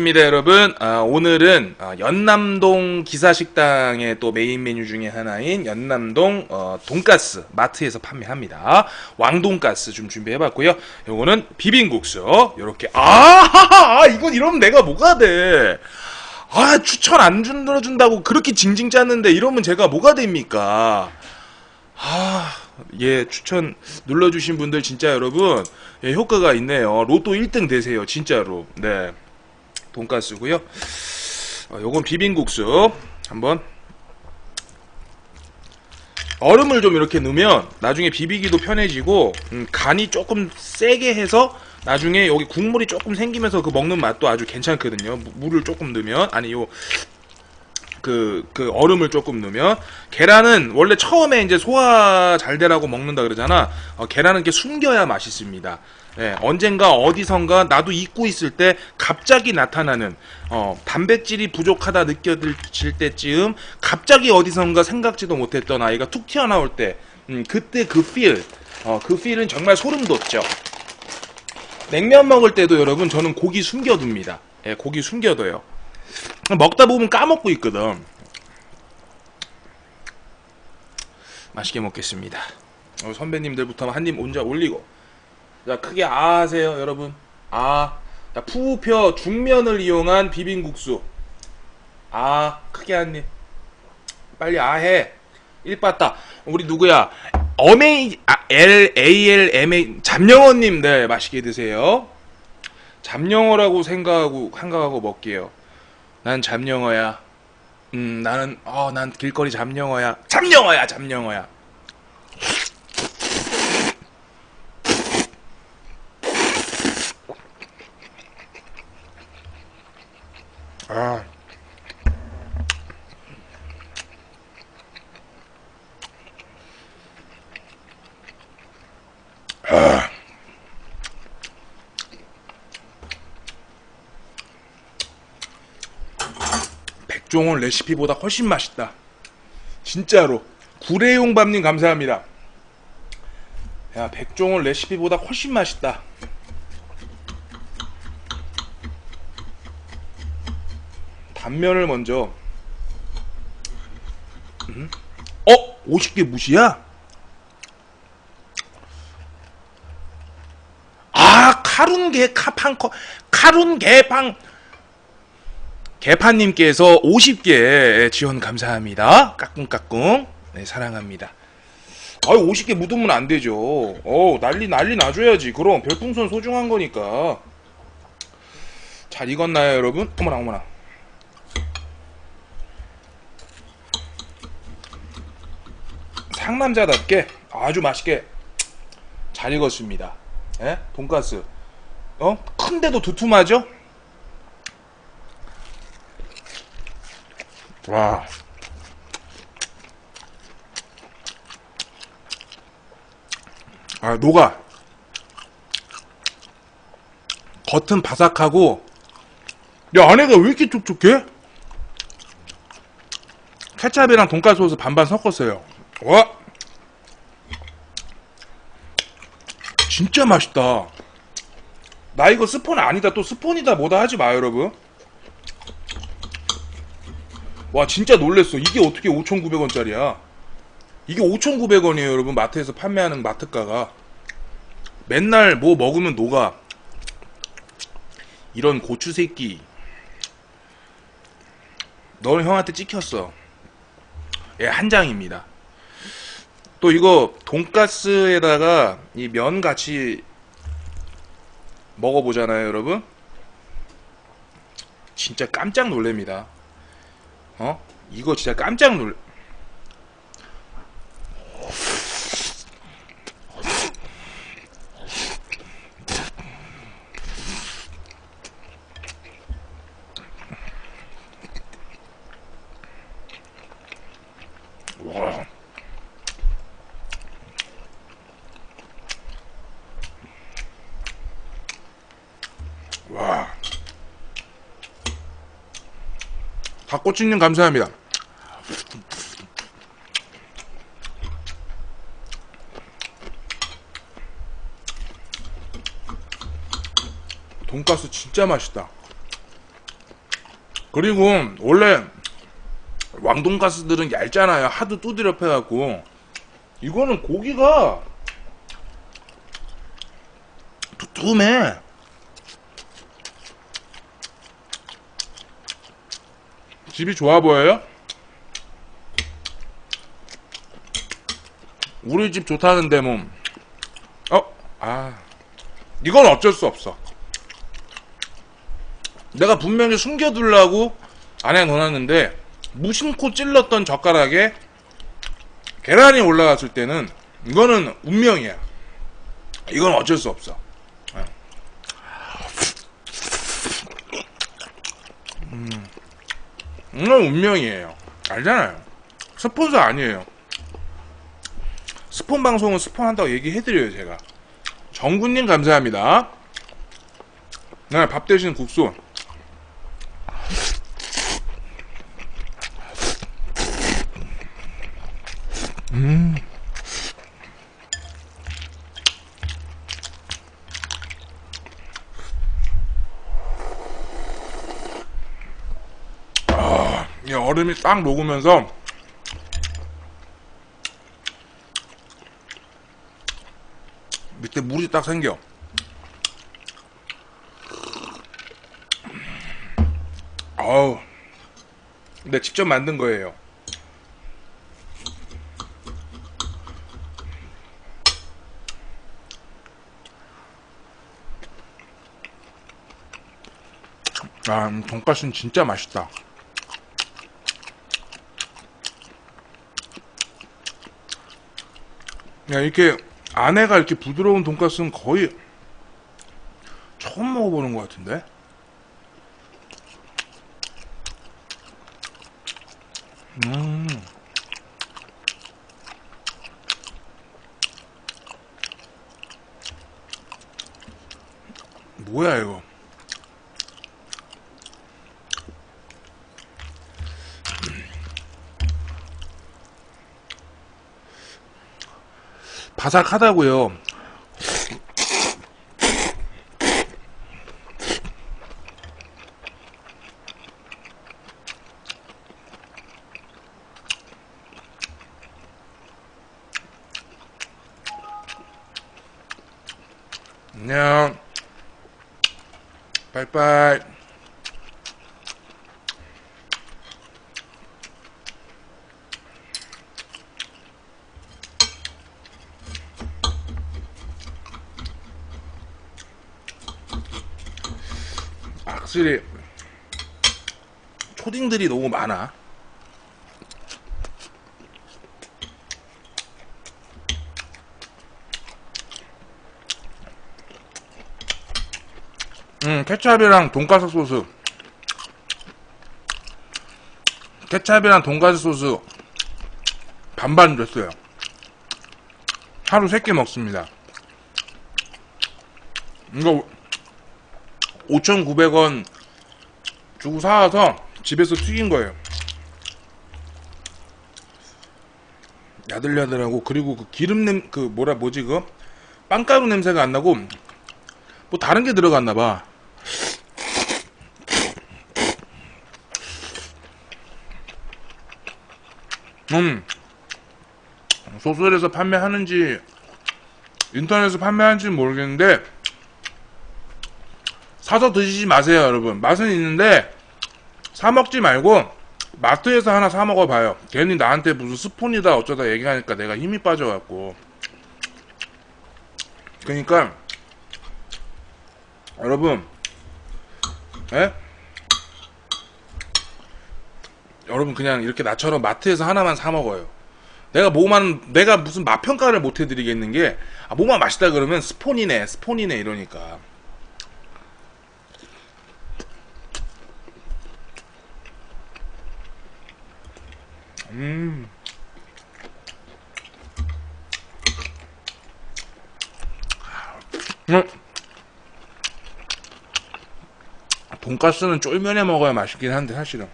입니다 여러분. 아, 오늘은 아, 연남동 기사식당의 또 메인 메뉴 중에 하나인 연남동 어, 돈가스 마트에서 판매합니다. 왕돈가스 좀 준비해봤고요. 요거는 비빔국수. 요렇게. 아 이건 이러면 내가 뭐가 돼 아 추천 안 눌러준다고 그렇게 징징 짰는데 이러면 제가 뭐가 됩니까? 아, 예, 추천 눌러주신 분들 진짜 여러분, 예, 효과가 있네요. 로또 1등 되세요, 진짜로. 네. 돈가스고요. 어, 요건 비빔국수. 한번. 얼음을 좀 이렇게 넣으면 나중에 비비기도 편해지고, 음, 간이 조금 세게 해서 나중에 여기 국물이 조금 생기면서 그 먹는 맛도 아주 괜찮거든요. 무- 물을 조금 넣으면, 아니, 요, 그, 그 얼음을 조금 넣으면 계란은 원래 처음에 이제 소화 잘 되라고 먹는다 그러잖아. 어, 계란은 이렇게 숨겨야 맛있습니다. 예, 언젠가 어디선가 나도 잊고 있을 때 갑자기 나타나는 어, 단백질이 부족하다 느껴질 때쯤 갑자기 어디선가 생각지도 못했던 아이가 툭 튀어나올 때 음, 그때 그 필, 어, 그 필은 정말 소름 돋죠. 냉면 먹을 때도 여러분 저는 고기 숨겨둡니다. 예, 고기 숨겨둬요. 먹다 보면 까먹고 있거든. 맛있게 먹겠습니다. 어, 선배님들부터 한 입 혼자 올리고. 자, 크게 아 하세요, 여러분. 아. 자, 푸우표 중면을 이용한 비빔국수. 아, 크게 한 입. 빨리 아 해. 일빠따. 우리 누구야? 어메이, 아, L, A, L, M, A, 잠영어님, 네, 맛있게 드세요. 잠영어라고 생각하고, 생각하고 먹게요. 난 잠영어야. 음, 나는, 어, 난 길거리 잠영어야. 잠영어야, 잠영어야. 백종원 레시피보다 훨씬 맛있다. 진짜로. 구례용 밥님 감사합니다. 야, 백종원 레시피보다 훨씬 맛있다. 단면을 먼저. 음? 어? 50개 무시야? 아, 카룬 게 카판커, 카룬 게팡. 개판님께서 50개 지원 감사합니다. 까꿍까꿍. 네, 사랑합니다. 아유, 50개 묻으면 안 되죠. 어 난리, 난리 나줘야지. 그럼 별풍선 소중한 거니까. 잘 익었나요, 여러분? 어머나, 어머나. 상남자답게 아주 맛있게 잘 익었습니다. 예? 돈가스. 어? 큰데도 두툼하죠? 와. 아, 녹아. 겉은 바삭하고, 야, 안에가 왜 이렇게 촉촉해? 케찹이랑 돈가스 소스 반반 섞었어요. 와! 진짜 맛있다. 나 이거 스폰 아니다, 또 스폰이다, 뭐다 하지 마, 여러분. 와 진짜 놀랬어. 이게 어떻게 5,900원짜리야? 이게 5,900원이에요 여러분. 마트에서 판매하는 마트가가. 맨날 뭐 먹으면 녹아. 이런 고추 새끼. 너는 형한테 찍혔어. 예 한 장입니다. 또 이거 돈가스에다가 이 면 같이 먹어보잖아요 여러분. 진짜 깜짝 놀랍니다 어? 이거 진짜 깜짝 놀. 와. 와. 닭꼬치님 감사합니다. 돈가스 진짜 맛있다. 그리고 원래 왕돈가스들은 얇잖아요. 하도 두드려 패갖고 이거는 고기가 두툼해. 집이 좋아 보여요? 우리 집 좋다는데 뭐 어? 아. 이건 어쩔 수 없어. 내가 분명히 숨겨두려고 안에 넣어놨는데 무심코 찔렀던 젓가락에 계란이 올라갔을 때는 이거는 운명이야. 이건 어쩔 수 없어 예. 음, 이건 운명이에요. 알잖아요. 스폰서 아니에요. 스폰 방송은 스폰 한다고 얘기해드려요 제가. 정군님 감사합니다. 네, 밥 대신 국수 이 얼음이 딱 녹으면서 밑에 물이 딱 생겨. 어우, 근데 직접 만든 거예요. 아, 음, 돈가스는 진짜 맛있다. 야, 이렇게 안에가 이렇게 부드러운 돈가스는 거의 처음 먹어보는 것 같은데? 음. 뭐야, 이거. 바삭하다고요. 안녕. 빠이빠이. 확실히 초딩들이 너무 많아. 음, 케찹이랑 돈가스 소스. 케찹이랑 돈가스 소스 반반 줬어요. 하루 세끼 먹습니다. 이거 5,900원 주고 사와서 집에서 튀긴 거예요. 야들야들하고 그리고 그 기름 냄 그 뭐라 뭐지 그 빵가루 냄새가 안 나고 뭐 다른 게 들어갔나 봐. 음 소설에서 판매하는지 인터넷에서 판매하는지는 모르겠는데 사서 드시지 마세요, 여러분. 맛은 있는데 사 먹지 말고 마트에서 하나 사 먹어봐요. 괜히 나한테 무슨 스폰이다 어쩌다 얘기하니까 내가 힘이 빠져갖고. 그러니까 여러분, 에? 여러분 그냥 이렇게 나처럼 마트에서 하나만 사 먹어요. 내가 뭐만 내가 무슨 맛 평가를 못 해드리겠는 게 아, 뭐만 맛있다 그러면 스폰이네, 스폰이네 이러니까. 음. 음. 돈가스는 쫄면에 먹어야 맛있긴 한데 사실은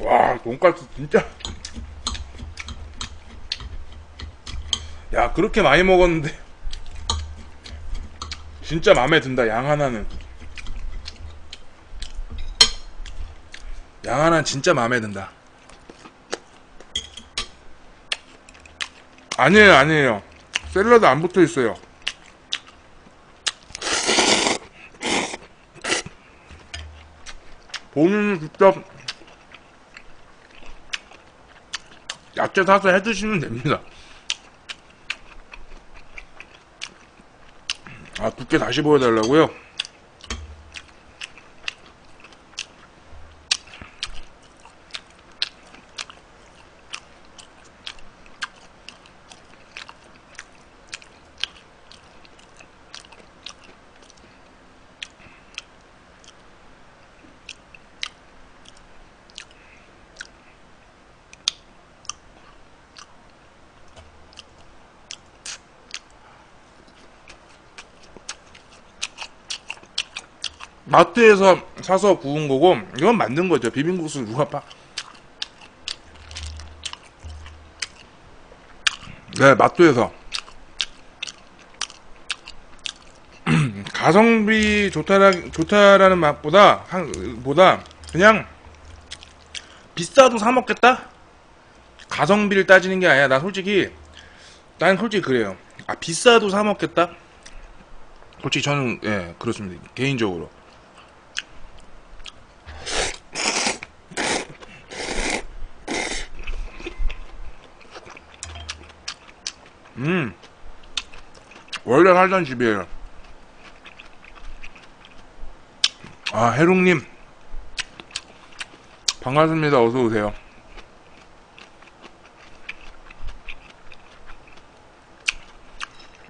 와 돈가스 진짜 야 그렇게 많이 먹었는데 진짜 마음에 든다 양 하나는 양하나 진짜 마음에 든다. 아니에요, 아니에요. 샐러드 안 붙어 있어요. 본인이 직접 야채 사서 해 드시면 됩니다. 아, 두께 다시 보여달라고요? 마트에서 사서 구운 거고 이건 만든 거죠. 비빔국수 누가 파? 네, 마트에서 가성비 좋다라 좋다라는 맛보다 한 보다 그냥 비싸도 사 먹겠다. 가성비를 따지는 게 아니라 나 솔직히 난 솔직히 그래요. 아 비싸도 사 먹겠다. 솔직히 저는 예 그렇습니다 개인적으로. 음. 원래 살던 집이에요. 아, 해롱님. 반갑습니다. 어서오세요.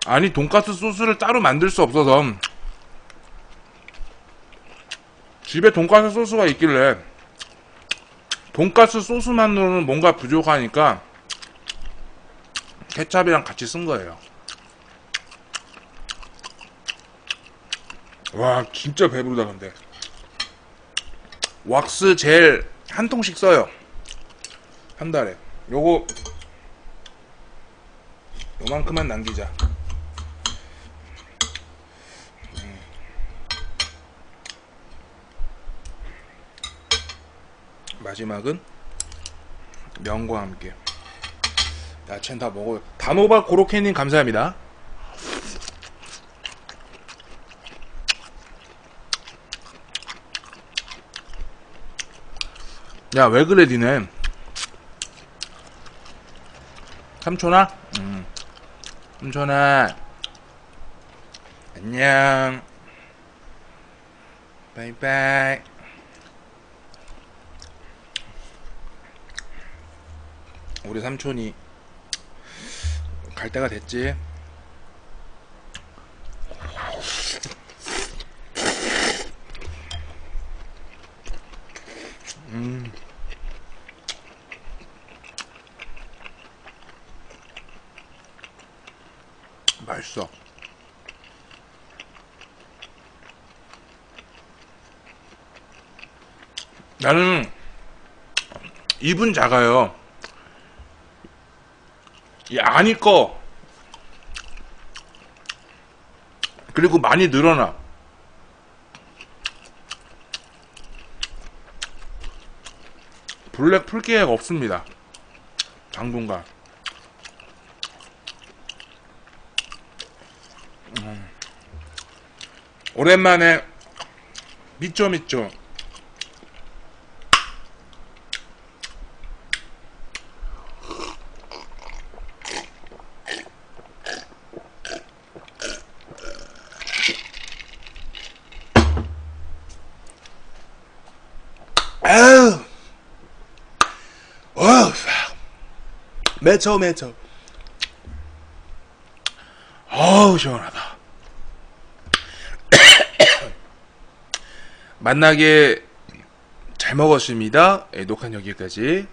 아니, 돈가스 소스를 따로 만들 수 없어서. 집에 돈가스 소스가 있길래. 돈가스 소스만으로는 뭔가 부족하니까. 케찹이랑 같이 쓴 거예요. 와, 진짜 배부르다, 근데. 왁스 젤 한 통씩 써요. 한 달에. 요거, 요만큼만 남기자. 음. 마지막은 면과 함께. 야채는 다 먹어요. 단호박 고로케님 감사합니다. 야, 왜 그래, 니네? 삼촌아? 음. 삼촌아. 안녕. 바이바이. 우리 삼촌이 갈 때가 됐지. 음. 맛있어. 나는 입은 작아요. 이 안이 꺼. 그리고 많이 늘어나. 블랙 풀기가 없습니다. 당분간. 음. 오랜만에 미ጮ 미ጮ. 아우. 어우. 매쳐 매쳐. 어우 시원하다. 만나게 잘 먹었습니다. 예, 녹화 여기까지.